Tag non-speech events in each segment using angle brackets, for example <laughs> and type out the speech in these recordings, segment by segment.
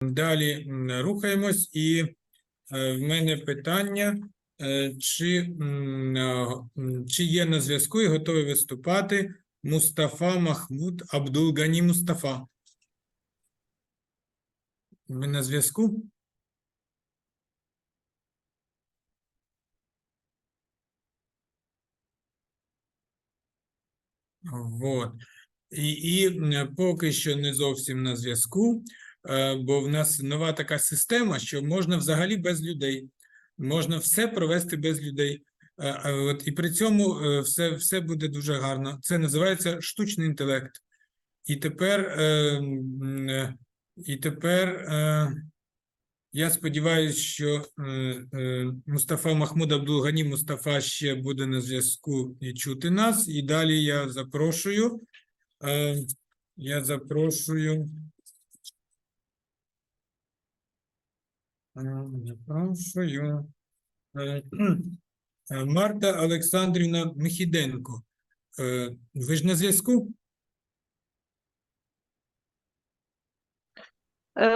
Далі рухаємось, і е, в мене питання, е, чи, е, чи є на зв'язку і готовий виступати Мустафа Махмуд Абдулгані Мустафа. Ви на зв'язку? Вот. І, і поки що не зовсім на зв'язку, бо в нас нова така система, що можна взагалі без людей, можна все провести без людей. Е, От, і при цьому е, все, все буде дуже гарно. Це називається штучний інтелект. І тепер, е, е, і тепер е, я сподіваюся, що е, е, Мустафа Махмуд Абдулгані Мустафа ще буде на зв'язку і чути нас. І далі я запрошую. Е, Я запрошую. Запрошую. е, е, Марта Олександрівна Михіденко. Е, Ви ж на зв'язку?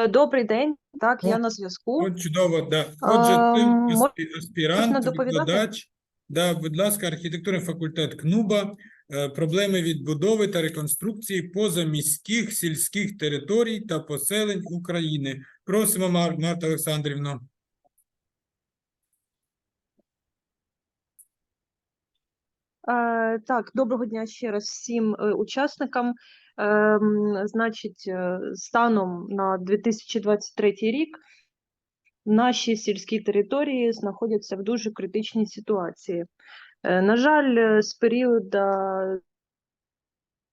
Добрий день, так, я на зв'язку. От чудово, да. Отже, ти аспірант, викладач. Да, будь ласка, архітектурний факультет КНУБА. Е, Проблеми відбудови та реконструкції позаміських сільських територій та поселень України. Просимо, Мар- Марта Олександрівна. Е, Так, доброго дня ще раз всім е, учасникам. Ем, Значить, станом на 2023 рік наші сільські території знаходяться в дуже критичній ситуації. Е, На жаль, е, з періоду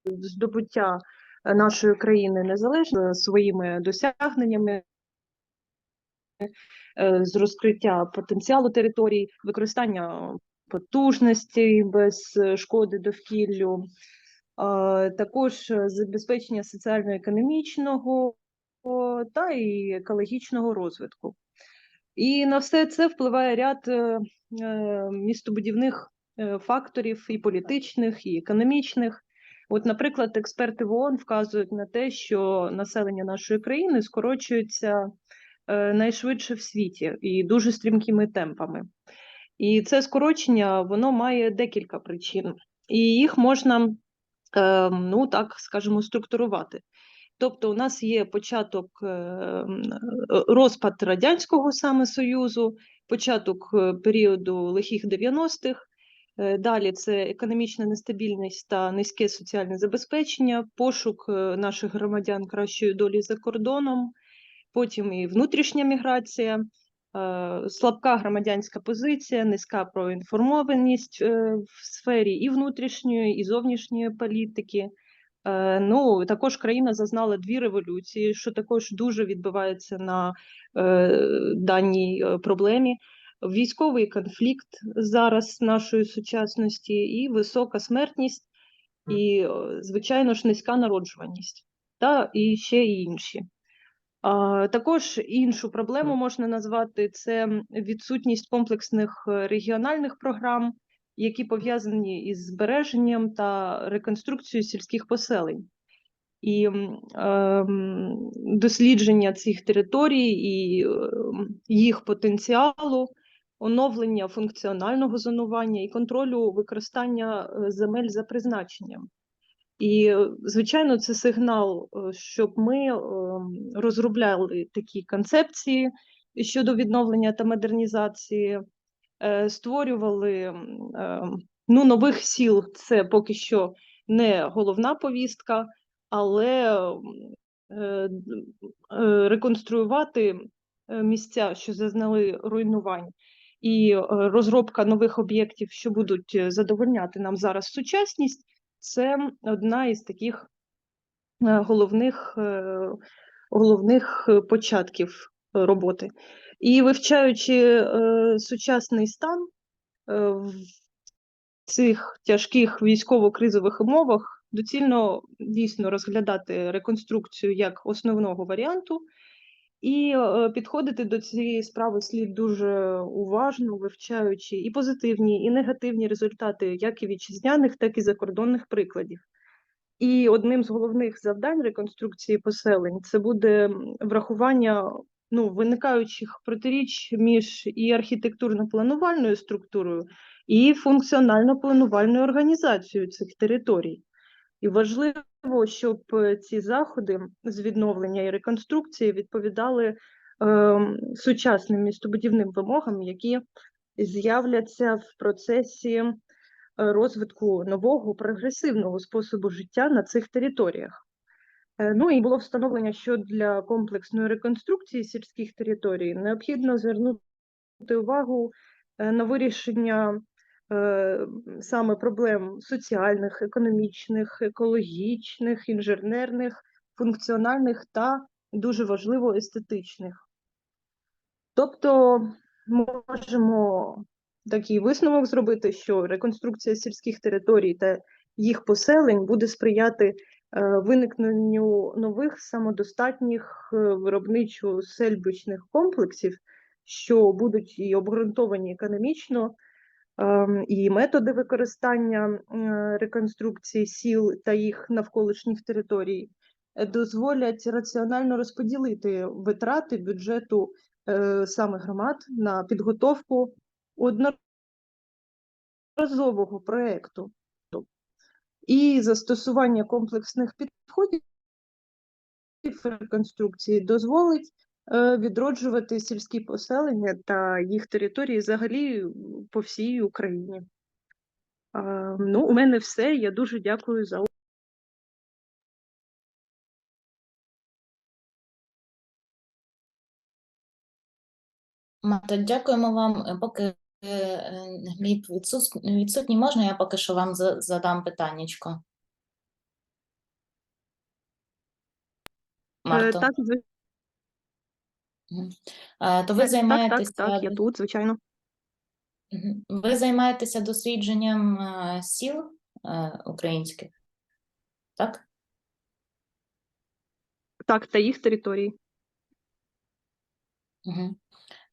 здобуття е, нашої країни незалежно своїми досягненнями, з розкриття потенціалу територій, використання потужностей без шкоди довкіллю, також забезпечення соціально-економічного та і екологічного розвитку. І на все це впливає ряд містобудівних факторів і політичних, і економічних. От, наприклад, експерти в ООН вказують на те, що населення нашої країни скорочується е, найшвидше в світі і дуже стрімкими темпами. І це скорочення воно має декілька причин, і їх можна, е, ну так скажемо, структурувати. Тобто, у нас є початок е, е, розпад радянського саме союзу, початок е, періоду лихих 90-х. Е, Далі це економічна нестабільність та низьке соціальне забезпечення, пошук е, наших громадян кращої долі за кордоном, потім і внутрішня міграція, е, слабка громадянська позиція, низька проінформованість в сфері і внутрішньої, і зовнішньої політики. Ну, також країна зазнала дві революції, що також дуже відбивається на даній проблемі. Військовий конфлікт зараз нашої сучасності, і висока смертність, і, е, звичайно ж, низька народжуваність, та і ще і інші. А, Також іншу проблему можна назвати це відсутність комплексних е, регіональних програм, які пов'язані із збереженням та реконструкцією сільських поселень. І ем, дослідження цих територій і ем, їх потенціалу, оновлення функціонального зонування і контролю використання е, земель за призначенням. І, е, звичайно, це сигнал, е, щоб ми розробляли такі концепції щодо відновлення та модернізації, створювали ну, нових сіл. Це поки що не головна повістка, але реконструювати місця, що зазнали руйнувань, і е, розробка нових об'єктів, що будуть е, задовольняти нам зараз сучасність, це одна із таких е, головних, головних початків роботи. І вивчаючи сучасний стан в цих тяжких військово-кризових умовах, доцільно дійсно розглядати реконструкцію як основного варіанту, і е, підходити до цієї справи слід дуже уважно, вивчаючи і позитивні, і негативні результати як і вітчизняних, так і закордонних прикладів. І одним з головних завдань реконструкції поселень це буде врахування ну, виникаючих протиріч між і архітектурно-планувальною структурою, і функціонально-планувальною організацією цих територій. І важливо, щоб е, ці заходи з відновлення і реконструкції відповідали ем, сучасним містобудівним вимогам, які з'являться в процесі е, розвитку нового прогресивного способу життя на цих територіях. Е, Ну і було встановлено, що для комплексної реконструкції сільських територій необхідно звернути увагу е, на вирішення е, саме проблем соціальних, економічних, екологічних, інженерних, функціональних та дуже важливо естетичних. Тобто можемо такий висновок зробити, що реконструкція сільських територій та їх поселень буде сприяти е, виникненню нових самодостатніх е, виробничо-сельбичних комплексів, що будуть і обґрунтовані економічно, і методи використання е, реконструкції сіл та їх навколишніх територій е, дозволять раціонально розподілити витрати бюджету е, саме громад на підготовку одноразового проекту і застосування комплексних підходів реконструкції дозволить відроджувати сільські поселення та їх території взагалі по всій Україні. Ну, у мене все. Я дуже дякую за увагу. Марта, дякуємо вам. Е, Поки е, е, Гліб відсутс- відсутній, можна я поки що вам задам питаннячко? Е, Марто, Так, зв- Мгм. Е, то ви так, так, займаєтеся так, так, я тут, звичайно. Ви займаєтеся дослідженням сіл українських, так? Так, та їх території. Угу.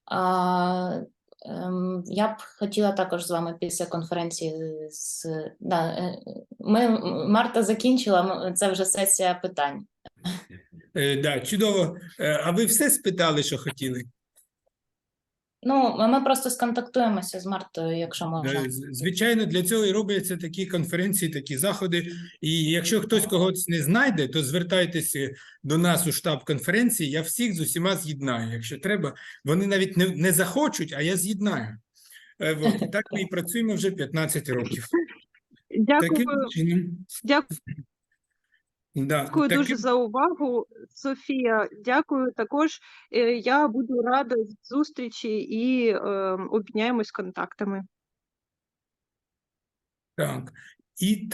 А, ем, я б хотіла також з вами після конференції з да, е, ми Марта закінчила. Це вже сесія питань. <laughs> Е, да, чудово. Е, А ви все спитали, що хотіли? Ну, ми просто сконтактуємося з Мартою, якщо можна. Е, з- Звичайно, для цього і робляться такі конференції, такі заходи. І якщо хтось когось не знайде, то звертайтеся до нас у штаб конференції. Я всіх з усіма з'єднаю. Якщо треба, вони навіть не, не захочуть, а я з'єднаю. Е, от. Так ми і працюємо вже 15 років. Дякую, Таким чином. дякую Да, дуже за увагу, Софія. Дякую також. Е, Я буду рада зустрічі і е, обміняємось контактами. так. І